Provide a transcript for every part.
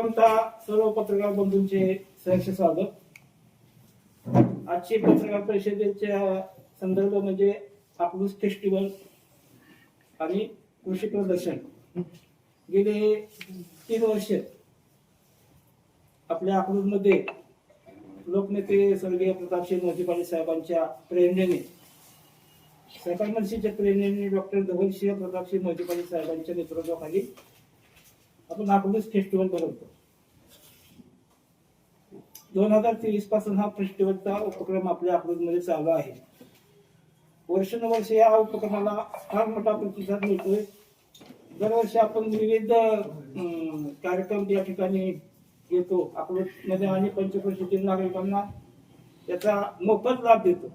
प्रथमतः सर्व पत्रकार बंधूंचे सहर्ष स्वागत. आजची पत्रकार परिषदेच्या संदर्भ म्हणजे अकलूज फेस्टिवल आणि कृषी प्रदर्शन. गेले तीन वर्ष आपल्या अकलूजमध्ये लोकनेते स्वर्गीय प्रतापसिंह मोदी साहेबांच्या प्रेरणेने सरकार मनसेच्या प्रेरणेने डॉक्टर धवलसिंह प्रतापसिंह मोदी पाटील साहेबांच्या नेतृत्वाखाली आपण अकलूज फेस्टिवल बनवतो दोन हजार तेवीसपासून हा फेस्टिवलचा उपक्रम आपल्या अकलूजमध्ये चालू आहे. वर्षानुवर्ष या उपक्रमाला फार मोठा प्रतिसाद मिळतोय. दरवर्षी आपण विविध कार्यक्रम या ठिकाणी घेतो. अकलूजमध्ये आणि पंचक्रोशीतील नागरिकांना त्याचा मोफत लाभ देतो.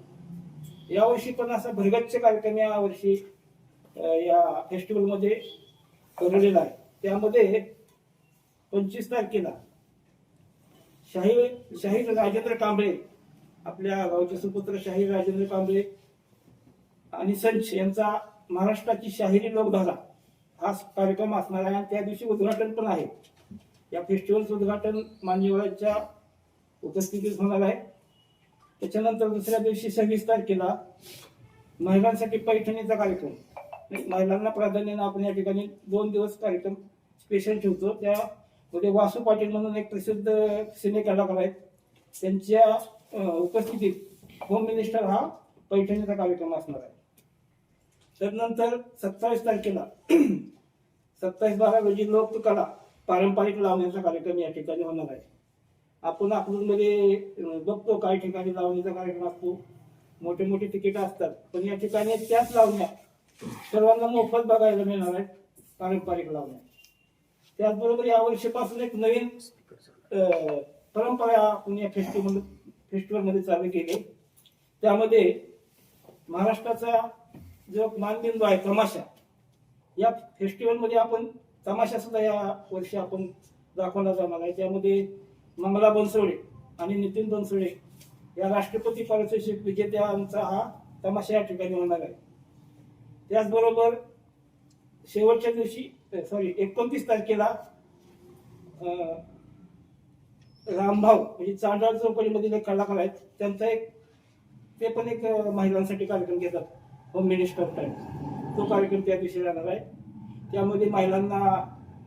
यावर्षी पण असा भरगच्च कार्यक्रम या वर्षी या फेस्टिवलमध्ये ठरवलेला आहे. त्यामध्ये पंचवीस तारखेला शाही शाहीर राजेंद्र कांबळे आपल्या गावचे सुपुत्र शाहीर राजेंद्र कांबळे आणि संच यांचा महाराष्ट्राची शाहिरी लोकधारा हा कार्यक्रम असणार आहे. आणि त्या दिवशी उद्घाटन पण आहे. या फेस्टिवलचं उद्घाटन मान्यवरांच्या उपस्थितीत होणार आहे. त्याच्यानंतर दुसऱ्या दिवशी सव्वीस तारखेला महिलांसाठी पैठणीचा कार्यक्रम. महिलांना प्राधान्यानं आपण या ठिकाणी दोन दिवस कार्यक्रम स्पेशल ठेवतो त्या त्यामध्ये वासू पाटील म्हणून एक प्रसिद्ध सिने कलाकार आहेत. त्यांच्या उपस्थितीत होम मिनिस्टर हा पैठणीचा कार्यक्रम असणार आहे. त्यानंतर सत्तावीस तारखेला सत्तावीस बारा रोजी लोककला पारंपरिक लावण्याचा कार्यक्रम या ठिकाणी होणार आहे. आपण अकलूजमध्ये बघतो काही ठिकाणी लावणीचा कार्यक्रम असतो. मोठे मोठे तिकीट असतात. पण या ठिकाणी त्याच लावण्या सर्वांना मोफत बघायला मिळणार आहेत. पारंपरिक लावण्या. त्याचबरोबर यावर्षीपासून एक नवीन परंपरा आपण या फेस्टिवल फेस्टिवलमध्ये चालू केली. त्यामध्ये महाराष्ट्राचा जो मानबिंदू आहे तमाशा या फेस्टिवलमध्ये आपण तमाशा सुद्धा या वर्षी आपण दाखवला जाणार आहे. त्यामध्ये मंगला बनसोडे आणि नितीन बनसोडे या राष्ट्रपती पारितोषिक विजेत्यांचा हा तमाशा या ठिकाणी होणार आहे. त्याचबरोबर शेवटच्या दिवशी सॉरी एकोणतीस तारखेला रामभाऊ म्हणजे चांडाळ चौकडीमधील एक कलाकार आहेत त्यांचा एक ते पण एक महिलांसाठी कार्यक्रम घेतात होम मिनिस्टर टाईम तो कार्यक्रम त्या दिवशी राहणार आहे. त्यामध्ये महिलांना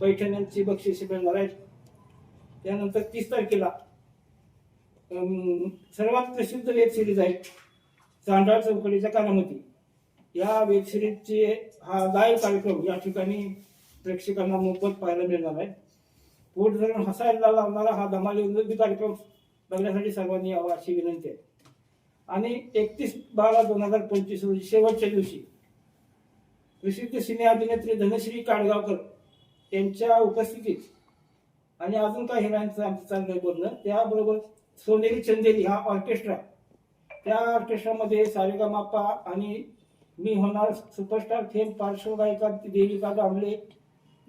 पैठण्यांची बक्षिसे मिळणार आहेत. त्यानंतर तीस तारखेला सर्वात प्रसिद्ध वेब सिरीज आहे चांडाळ चौकडीच्या कानामती या वेब सिरीजचे हा लाईव्ह कार्यक्रम या ठिकाणी प्रेक्षकांना मोफत पाहायला मिळणार आहे. पोट धरून हसायला लावणारा हा धमाली विनोदी कार्यक्रम बघण्यासाठी सर्वांनी यावा अशी विनंती आहे. आणि एकतीस बारा दोन हजार पंचवीस रोजी शेवटच्या दिवशी प्रसिद्ध सिने अभिनेत्री धनश्री काळगावकर यांच्या उपस्थितीत आणि अजून काही हिरांचं आमचं चाललंय बोलणं त्याबरोबर सोनेरी चंदेरी हा ऑर्केस्ट्रा त्या ऑर्केस्ट्रामध्ये सारेगा मापा आणि मी होणार सुपरस्टार थेम पार्श्वगायिका देविका दामले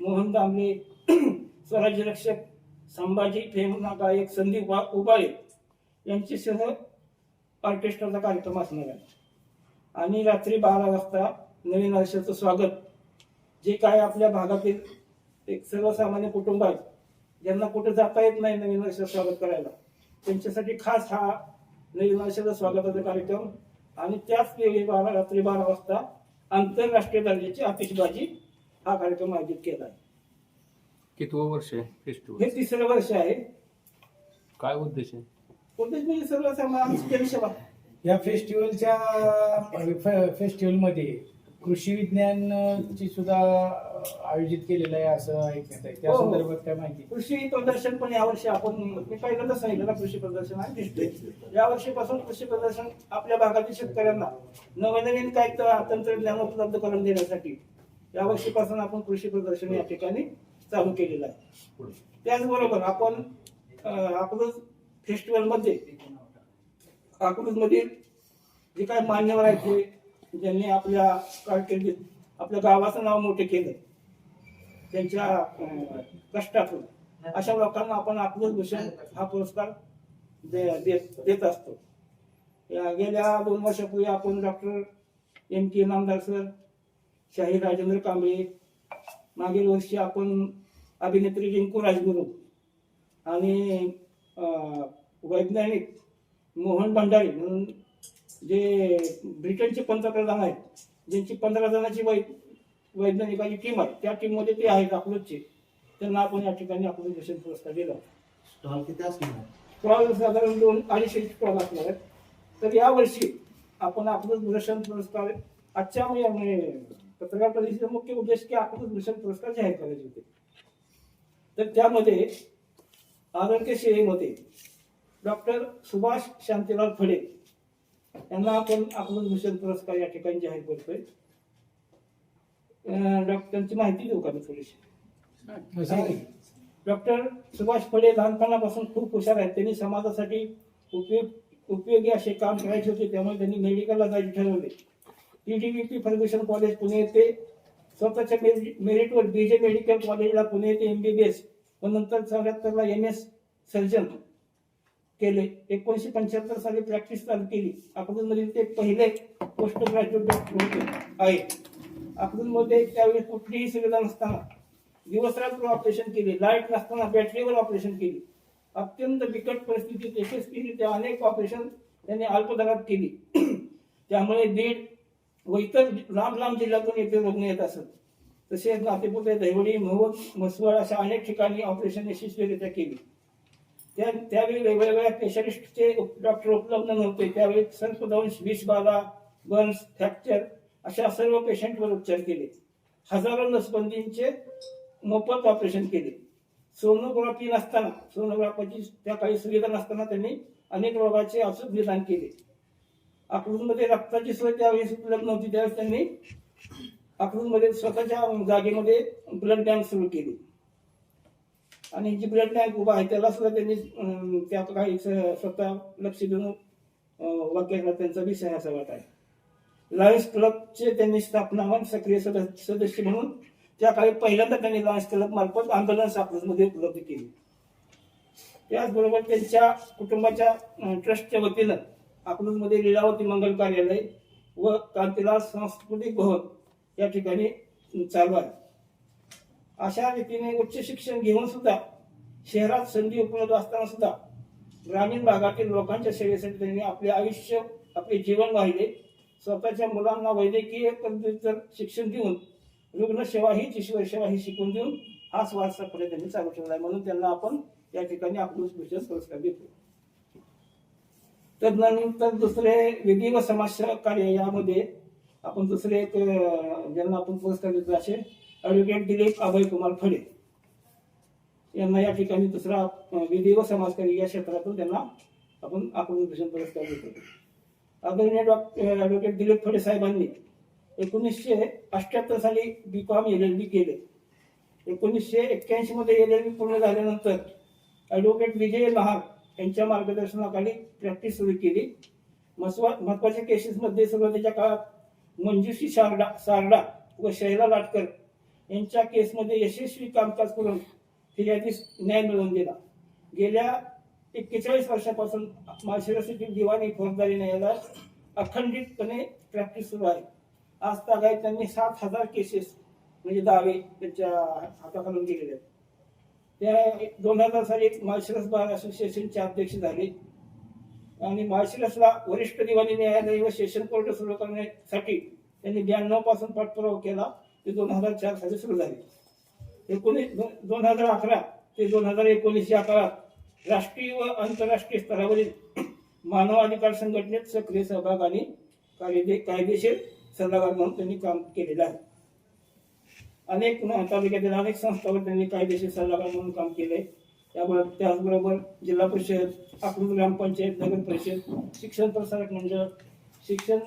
मोहन दामले स्वराज्य रक्षक संभाजी फेमना गायक संदीप वा- उबाळे यांच्यासह ऑर्केस्ट्राचा कार्यक्रम असणार आहे. आणि रात्री बारा वाजता नवीन वर्षाचं स्वागत जे काय आपल्या भागातील एक सर्वसामान्य कुटुंब आहेत ज्यांना कुठे जाता येत नाही नवीन वर्षाचं स्वागत करायला त्यांच्यासाठी खास हा नवीन वर्षाचा स्वागताचा कार्यक्रम. आणि त्याच वेळी बारा रात्री बारा वाजता आंतरराष्ट्रीय दर्जाची आतिषबाजी हा कार्यक्रम आयोजित केला आहे. कितवं वर्ष आहे हे फेस्टिवल तिसरं वर्ष आहे. काय उद्देश आहे? कोणतेच म्हणजे जनसेवा या फेस्टिवलच्या फेस्टिवलमध्ये कृषी विज्ञानची सुद्धा आयोजित केलेलं आहे असं ऐकण्यात आहे. त्या हो. संदर्भात काय माहिती? कृषी प्रदर्शन पण यावर्षी आपण मी पहिल्यांदा सांगितलं ना कृषी प्रदर्शन आहे दिसतोय. या वर्षीपासून कृषी प्रदर्शन आपल्या भागातील शेतकऱ्यांना नवनवीन काही त- तंत्रज्ञान उपलब्ध करून देण्यासाठी या वर्षीपासून आपण कृषी प्रदर्शन या ठिकाणी चालू केलेलं आहे. त्याचबरोबर आपण अकलूज फेस्टिवलमध्ये अकलूजमधील जे काही मान्यवर आहेत ते ज्यांनी आपल्या कारकिर्दीत आपल्या गावाचं नाव मोठे केलं त्यांच्या कष्टातून अशा लोकांना आपण अकलूज भूषण हा पुरस्कार देत असतो. या गेल्या दोन वर्षापूर्वी आपण डॉक्टर एम के नामदार सर शाहीर राजेंद्र कांबळे. मागील वर्षी आपण अभिनेत्री रिंकू राजगुरू आणि वैज्ञानिक मोहन भंडारी म्हणून जे ब्रिटनचे पंतप्रधान आहेत ज्यांची पंधरा जणांची वै वैज्ञानिकाची टीम आहे त्या टीममध्ये ते आहेत अकलूजचे. त्यांना आपण या ठिकाणी अकलूज भूषण पुरस्कार दिला. स्टॉल किती असणार? स्टॉल साधारण दोन अडीचशे स्टॉल असणार आहेत. तर यावर्षी आपण अकलूज भूषण पुरस्कार आजच्या म्हणजे पत्रकार परिषदेचा मुख्य उद्देश की अकलूज भूषण पुरस्कार जाहीर करायचे होते. तर त्यामध्ये आरोग्य सेवेमध्ये डॉक्टर सुभाष शांतीलाल फडे यांना आपण अकलूज भूषण पुरस्कार या ठिकाणी जाहीर करतोय. डॉक्टरांची माहिती देऊ का मी थोडीशी. डॉक्टर सुभाष फडे लहानपणापासून खूप हुशार आहेत. त्यांनी समाजासाठी उपयोग उपयोगी असे काम करायचे होते. त्यामुळे त्यांनी मेडिकलला जायचे ठरवले. टीडीबीपी फर्ग्युशन कॉलेज पुणे येथे स्वतःच्या मेरिट मेरिटवर बीजे मेडिकल कॉलेजला पुणे येथे एमबीबीएस व नंतर चौऱ्याहत्तरला एम एस सर्जन केले. एकोणीसशे पंच्याहत्तर साली प्रॅक्टिस चालू केली. अकलूजमधील ते पहिले पोस्ट ग्रॅज्युएट डॉक्टर होते. आहे. अकलूजमध्ये त्यावेळी कुठलीही सुविधा नसताना दिवसरात्र ऑपरेशन केले. लाइट नसताना बॅटरीवर ऑपरेशन केली. अत्यंत बिकट परिस्थितीत यशस्वीरित्या अनेक ऑपरेशन त्यांनी अल्पदरात केली. त्यामुळे दीड व इतर लांब लांब जिल्ह्यातून येथे रुग्ण येत असत. तसेच नातेपुते दहिवडी महुद म्हसवड अशा अनेक ठिकाणी ऑपरेशन यशस्वीरित्या केली. त्या त्यावेळी वेगवेगळ्या स्पेशलिस्टचे डॉक्टर उपलब्ध नव्हते. त्यावेळी सर्पदंश विषबाधा बर्न्स फ्रॅक्चर अशा सर्व पेशंटवर उपचार केले. हजारो नसबंदींचे मोफत ऑपरेशन केले. सोनोग्राफी नसताना सोनोग्राफीची त्या काही सुविधा नसताना त्यांनी अनेक रोगाचे औषध निदान केले. अकलूजमध्ये रक्ताची सोय त्यावेळेस उपलब्ध नव्हती त्यावेळेस त्यांनी अकलूजमध्ये स्वतःच्या जागेमध्ये ब्लड बँक सुरू केली. आणि जी ब्लड बँक उभा आहे त्याला सुद्धा त्यांनी त्यात काही स- स्वतः लक्ष देऊन वाक्याला त्यांचा विषय असा वाट आहे. लायन्स क्लबचे त्यांनी स्थापना सक्रिय सदस्य सदस्य म्हणून त्या काळी पहिल्यांदा त्यांनी लायन्स क्लब मार्फत आंदोलन साखरमध्ये उपलब्ध केली. त्याचबरोबर त्यांच्या कुटुंबाच्या ट्रस्टच्या वतीनं अकलूजमध्ये लीलावती मंगल कार्यालय व कांतीलाल सांस्कृतिक भवन या ठिकाणी चालू आहे. अशा रीतीने उच्च शिक्षण घेऊन सुद्धा शहरात संधी उपलब्ध असताना सुद्धा ग्रामीण भागातील लोकांच्या सेवेसाठी त्यांनी आपले आयुष्य आपले जीवन वाहिले. स्वतःच्या मुलांना वैद्यकीय पद्धतीचं शिक्षण देऊन रुग्णसेवा हीच ईश्वर सेवा ही शिकून देऊन हाच वारसा पुढे त्यांनी चालू ठेवला आहे. म्हणून त्यांना आपण या ठिकाणी आपलं भूषण पुरस्कार देतो तदनंतर दुसरे विधी व समाज कार्य यामध्ये आपण दुसरे एक ज्यांना आपण पुरस्कार देतो असे ॲडव्होकेट दिलीप अभय कुमार फडे. यांना या ठिकाणी दुसरा विधी व समाजकार्य या क्षेत्रातून त्यांना आपण आपण भूषण पुरस्कार देतो आदरणीय डॉक्टर ॲडव्होकेट दिलीप फडे साहेबांनी एकोणीसशे अठ्ठ्याहत्तर साली B com L L B केले. एकोणीसशे एक्क्याऐंशीमध्ये एल एल बी पूर्ण झाल्यानंतर ॲडव्होकेट विजय लहार यांच्या मार्गदर्शनाखाली प्रॅक्टिस सुरू केली. महत्त्वाच्या केसेसमध्ये सुरुवातीच्या काळात मंजुषी सारडा सारडा व शैला लाटकर यांच्या केसमध्ये यशस्वी कामकाज करून फिर्यादीस न्याय मिळवून दिला. गेल्या एक्केचाळीस वर्षापासून माळशिरसीतील दिवाणी फौजदारी न्यायालयात अखंडितपणे प्रॅक्टिस सुरू आहे. आज तागायत त्यांनी सात हजार केसेस म्हणजे दावे त्यांच्या हाताखालून गेलेले आहेत. त्या दोन हजार साली माळशिरस बार असोसिएशनचे अध्यक्ष झाले. आणि माळशिरसला वरिष्ठ दिवाणी न्यायालय व सेशन कोर्ट सुरू करण्यासाठी त्यांनी ब्याण्णवपासून पाठपुरावा केला. ते दोन हजार चार साली सुरू झाले. एकोणीस दोन हजार अकरा ते दोन हजार एकोणीस या काळात राष्ट्रीय व आंतरराष्ट्रीय स्तरावरील मानवाधिकार संघटनेत सक्रिय सहभाग आणि कायदे कायदेशीर सल्लागार म्हणून त्यांनी काम केलेलं आहे. अनेक न- तालुक्यातील अनेक संस्थांवर त्यांनी कायदेशीर सल्लागार म्हणून काम केले. त्यामुळे त्याचबरोबर जिल्हा परिषद आकृत ग्रामपंचायत नगर परिषद शिक्षण प्रसारक मंडळ शिक्षण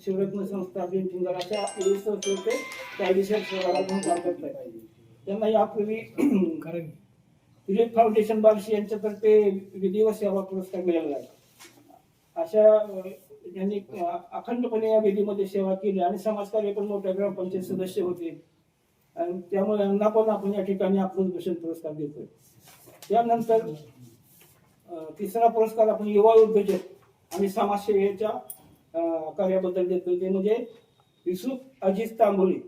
शिवरत्न संस्था अशा विविध कायदेशीर सल्लागार म्हणून काम करत आहेत. त्यांना यापूर्वी कारण दिलीप फाउंडेशन बार्शी यांच्यातर्फे विधी व सेवा पुरस्कार मिळाला. आहे अशा यांनी अखंडपणे या विधीमध्ये सेवा केली आणि समाजकार्य पण मोठ्या ग्रामपंचायत सदस्य होते. आणि त्यामुळे यांना पण आपण या ठिकाणी आपण भूषण पुरस्कार देतोय. त्यानंतर तिसरा पुरस्कार आपण युवा उद्योजक आणि समाजसेवेच्या कार्याबद्दल देतोय. ते म्हणजे युसुफ अजिज तांबोली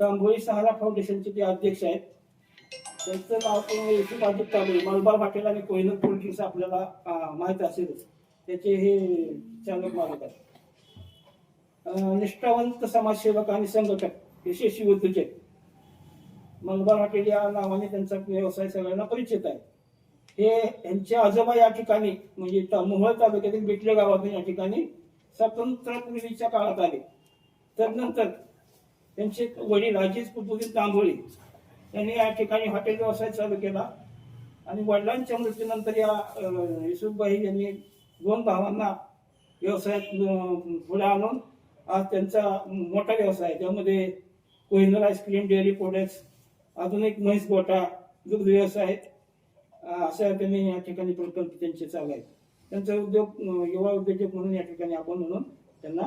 तांबोळी सहारा फाउंडेशनचे ते अध्यक्ष आहेत. त्यांचं नाव युसुफ अजित तांबे मलबार पाटील आणि कोयनर पोल्ट्रीचं आपल्याला माहीत असेलच. त्याचे हे चालक मालक आहेत. निष्ठावंत समाजसेवक आणि संघटक. यशस्वी उद्योजक मलबार हॉटेल या नावाने त्यांचा व्यवसाय सगळ्यांना परिचित आहे. हे यांचे आजोबा या ठिकाणी म्हणजे मोहळ तालुक्यातील बिटले गावातून या ठिकाणी स्वातंत्र्यपूर्वीच्या काळात आले. तदनंतर त्यांचे वडील राजेश कुतुबी तांबोळी यांनी या ठिकाणी हॉटेल व्यवसाय चालू केला. आणि वडिलांच्या मृत्यूनंतर या युसुफबाई यांनी दोन भावांना व्यवसायात पुढे आणून आज त्यांचा मोठा व्यवसाय आहे. त्यामध्ये कोहिनूर आईस्क्रीम डेअरी प्रोडक्ट्स एक म्हैस गोटा दुग्ध व्यवसाय अशा त्यांनी या ठिकाणी प्रकल्प त्यांचे चालू आहेत. त्यांचा उद्योग युवा उद्योजक म्हणून या ठिकाणी आपण म्हणून त्यांना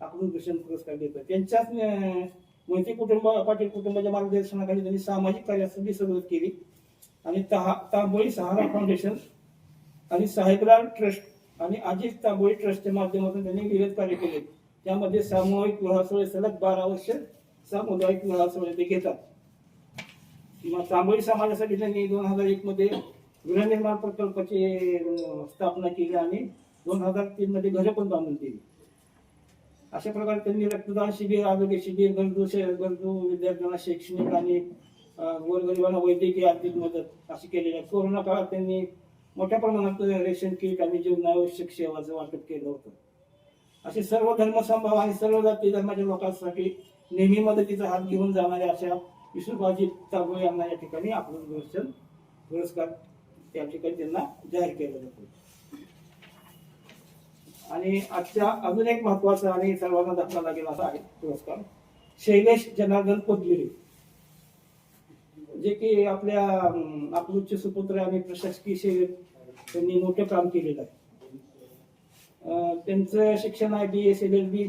आपण भूषण पुरस्कार देतो त्यांच्याच अं, कुटुंब पाटील कुटुंबाच्या मार्गदर्शनाखाली त्यांनी सामाजिक कार्यासाठी सुरुवात केली. आणि तहा तांबोळी सहारा फाउंडेशन आणि साहेबराव ट्रस्ट आणि अजित तांबोळी ट्रस्टच्या माध्यमातून त्यांनी विविध कार्य केले. त्यामध्ये सामूहिक गृहासोळे सलग बारा वर्ष सामुदायिक विवाहसोळे म्हणजे ते घेतात. मग तांबोळी समाजासाठी त्यांनी दोन हजार एक मध्ये गृहनिर्माण प्रकल्पाची स्थापना केली आणि दोन हजार तीन मध्ये घरे पण बांधून दिली. अशा प्रकारे त्यांनी रक्तदान शिबिर आरोग्य शिबिर गरजू गरजू विद्यार्थ्यांना शैक्षणिक आणि गोरगरिबांना वैद्यकीय आर्थिक मदत अशी केलेली आहे. कोरोना काळात त्यांनी मोठ्या प्रमाणात रेशन किट आणि जीवनावश्यक सेवाचं वाटप केलं होतं. असे सर्व धर्मसंभाव आणि सर्व जाती धर्माच्या लोकांसाठी नेहमी मदतीचा हात घेऊन जाणाऱ्या अशा विष्णुबाजी तागोळे यांना या ठिकाणी आपलं पुरस्कार पुरस्कार त्या ठिकाणी त्यांना जाहीर केला जातो. आणि आजच्या अजून एक महत्त्वाचा आणि सर्वांना दाखला लागेल असा आहे पुरस्कार शैलेश जनार्दन पोतगिरी जे की आपल्या अं, सुपुत्र आणि प्रशासकीय सेवेत त्यांनी मोठं काम केलेलं आहे. त्यांचं शिक्षण आहे B S L L B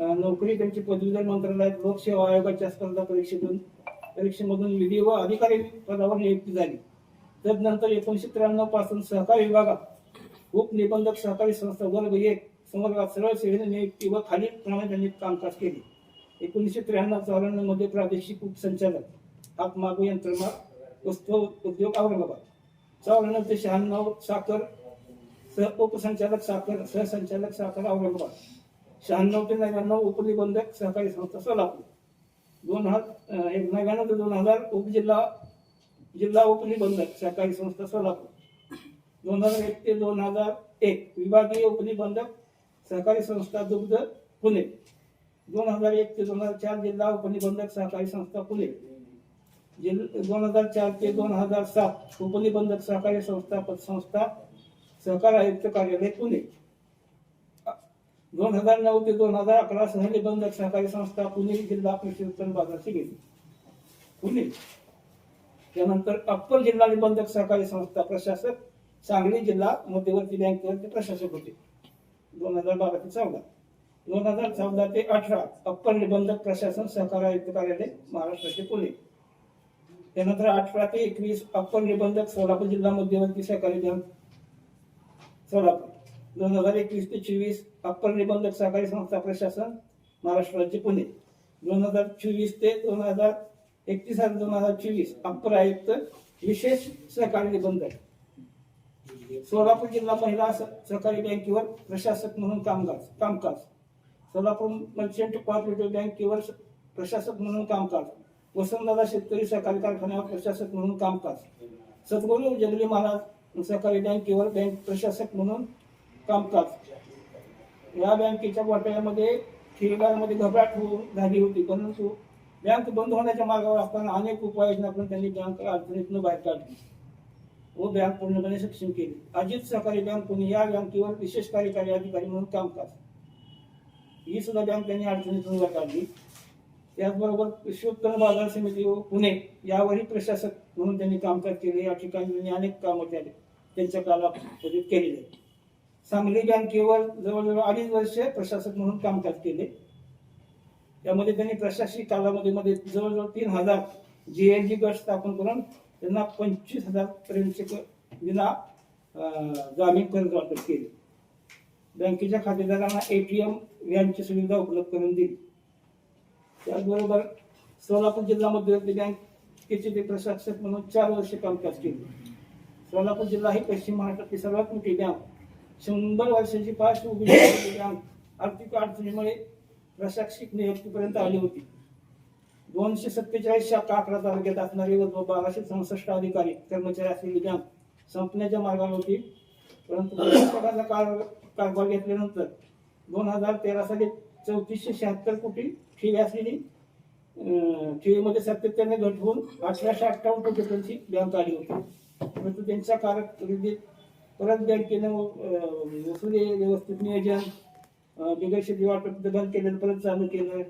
नोकरी त्यांची पदवीधर मंत्रालयात लोकसेवा आयोगाच्या स्पर्धा परीक्षेतून परीक्षेमधून विधी व अधिकारी पदावर नियुक्ती झाली. तदनंतर एकोणीशे त्र्याण्णवपासून सहकारी विभागात उपनिबंधक सहकारी संस्था वर्ग एक संवर्गात सरळ सेवेने नियुक्ती व खालील प्रमाणे त्यांनी कामकाज केले. एकोणीसशे त्र्याण्णव चौऱ्याण्णवमध्ये प्रादेशिक उपसंचालक हातमागू यंत्रमाग वस्तू उद्योग औरंगाबाद. चौऱ्याण्णव ते शहाण्णव साखर सह उपसंचालक साखर सहसंचालक साखर औरंगाबाद. शहाण्णव ते नव्याण्णव उपनिबंधक सहकारी संस्था सोलापूर. दोन हजार एक नव्याण्णव ते दोन हजार उपजिल्हा जिल्हा उपनिबंधक सहकारी संस्था सोलापूर. दोन हजार एक ते दोन हजार एक विभागीय उपनिबंधक सहकारी संस्था दुग्ध पुणे. दोन हजार एक ते दोन हजार चार जिल्हा उपनिबंधक सहकारी संस्था पुणे. जिल दोन हजार चार ते दोन हजार सात उपनिबंधक सहकारी संस्था पतसंस्था सहकार आयुक्त कार्यालय पुणे. दोन हजार नऊ ते दोन हजार अकरा सहनिबंधक सहकारी संस्था पुणे जिल्हा कृषी उत्पन्न बाजार गेली पुणे. त्यानंतर अप्पर जिल्हा निबंधक सहकारी संस्था प्रशासक सांगली जिल्हा मध्यवर्ती बँकेवरचे प्रशासक होते. दोन हजार बारा ते चौदा. दोन हजार चौदा ते अठरा अप्पर निबंधक प्रशासन सहकार आयुक्त कार्यालय महाराष्ट्राचे पुणे. त्यानंतर अठरा ते एकवीस अप्पर निबंधक सोलापूर जिल्हा मध्यवर्ती सहकारी बँक सोलापूर. दोन हजार एकवीस ते चोवीस अप्पर निबंधक सहकारी संस्था प्रशासन महाराष्ट्र राज्य पुणे. दोन हजार चोवीस ते दोन हजार एकतीस हजार दोन हजार चोवीस अप्पर आयुक्त विशेष सहकारी निबंधक. सोलापूर जिल्हा महिला सहकारी बँकेवर प्रशासक म्हणून कामकाज कामकाज. सोलापूर मर्चंट कोऑपरेटिव्ह बँकेवर प्रशासक म्हणून कामकाज. वसंतदादा शेतकरी सहकारी कारखान्यावर प्रशासक म्हणून कामकाज. सद्गुरू जगली महाराज सहकारी बँकेवर बँक प्रशासक म्हणून कामकाज या बँकेच्या घोटाळ्यामध्ये ठेवीदारामध्ये घबराट होऊन झाली होती. परंतु बँक बंद होण्याच्या मार्गावर असताना अनेक उपाययोजना करून त्यांनी बँक अडचणीतून बाहेर काढली. व बँक पूर्णपणे सक्षम केली. अजित सहकारी बँक पुणे या बँकेवर विशेष कार्यकारी अधिकारी म्हणून कामकाज ही सुद्धा बँक त्यांनी अडचणीतून बाहेर काढली. त्याचबरोबर कृषी उत्पन्न बाजार समिती व पुणे यावरही प्रशासक म्हणून त्यांनी कामकाज केले. या ठिकाणी त्यांनी अनेक कामं केले. त्यांच्या कालावधीत केलेले. आहेत. सांगली बँकेवर जवळजवळ अडीच वर्ष प्रशासक म्हणून कामकाज केले. त्यामध्ये त्यांनी प्रशासकीय कालावधीमध्ये जवळजवळ तीन हजार जी एन जी गट स्थापन करून त्यांना पंचवीस हजार पर्यंतचे विना जामीन कर्ज वाटप केले. बँकेच्या खातेदारांना एटीएम व्हॅनची सुविधा उपलब्ध करून दिली. त्याचबरोबर सोलापूर जिल्हा मध्यवर्ती बँकेचे ते प्रशासक म्हणून चार वर्ष कामकाज केले. सोलापूर जिल्हा ही पश्चिम महाराष्ट्रातली सर्वात मोठी बँक. शंभर वर्षाची पार्श्वभूमी आर्थिक अडचणीमुळे प्रशासकीय नियुक्तीपर्यंत आली होती. दोनशे सत्तेचाळीसच्या अकरा तालुक्यात असणारी व बाराशे चौसष्ट अधिकारी कर्मचारी असलेली कॅम्प संपण्याच्या मार्गावर होती. परंतु बऱ्याच कारभार घेतल्यानंतर दोन हजार तेरा साली चौतीसशे शहात्तर कोटी ठेवी असलेली ठेवीमध्ये सातत्याने घट होऊन अठराशे अठ्ठावन्न कोटीपर्यंतची बँक आली होती. परंतु त्यांच्या कारकिर्दीत परत बँकेनं वसुली व्यवस्थित नियोजन अं, बिगर शेती वाटप बंद केलं परत चालू केलं.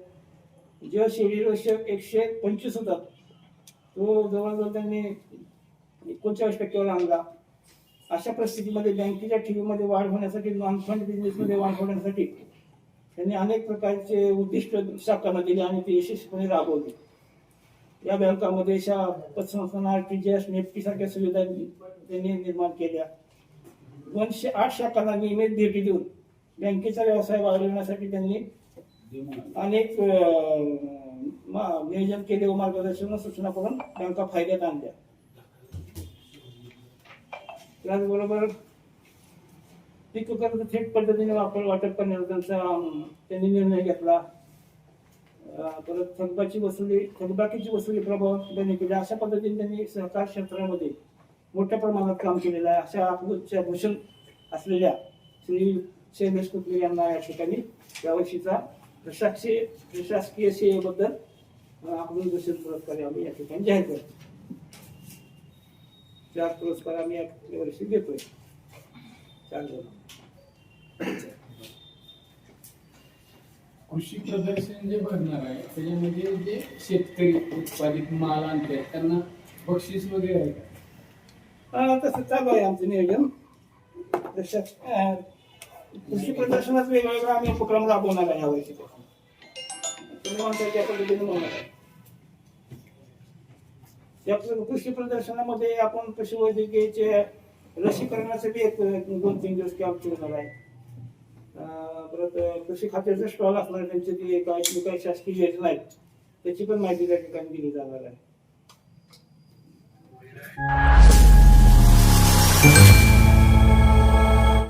जे शेती वर्ष एकशे पंचवीस होता तो जवळजवळ त्यांनी एकोणचाळीस टक्क्यावर आणला. अशा परिस्थितीमध्ये बँकेच्या ठेवीमध्ये वाढ होण्यासाठी नॉन फंड बिझनेसमध्ये वाढ होण्यासाठी त्यांनी अनेक प्रकारचे उद्दिष्ट शाखांना दिले आणि ते यशस्वीपणे राबवले. या बँकामध्ये अशा पतसंस्थांना R T G S NEFT सारख्या सुविधा त्यांनी निर्माण केल्या. दोनशे आठ शाखांना नियमित भेटी देऊन बँकेचा व्यवसाय वाढवण्यासाठी त्यांनी अनेक नियोजन केले व मार्गदर्शन सूचना करून बँका फायद्यात आणल्या. त्याचबरोबर पीक कर्ज थेट पद्धतीने वापर वाटप करण्याचा त्यांचा त्यांनी निर्णय घेतला. परत थकबाची वसुली थकबाकीची वसुली प्रभाव केली अशा पद्धतीने त्यांनी सहकार क्षेत्रामध्ये मोठ्या प्रमाणात काम केलेलं आहे. अशा अकलूजच्या भूषण असलेल्या श्री शैलेश कुटले यांना या ठिकाणी यावर्षीचा प्रशासकीय प्रशासकीय सेवेबद्दल आपण भूषण पुरस्कार आम्ही या ठिकाणी जाहीर करतो. चार पुरस्कार आम्ही या वर्षी देतोय. चार जण. कृषी प्रदर्शन जे भरणार आहे त्याच्यामध्ये जे शेतकरी उत्पादित माल आणतात त्यांना बक्षीस वगैरे आहे का? तसं चालू आहे आमचं नियोजन. कृषी प्रदर्शनात वेगवेगळा आम्ही उपक्रम राबवणार आहे यावर्षी. त्या या प्र- कृषी प्रदर्शनामध्ये आपण पशुवैद्यकीयचे लसीकरणासाठी एक दोन तीन दिवस कॅम्प ठेवणार आहे. परत कृषी खात्याचा स्टॉल असणार आहे, त्यांची ती काही काही शासकीय योजना आहेत. त्याची पण माहिती त्या ठिकाणी दिली जाणार आहे.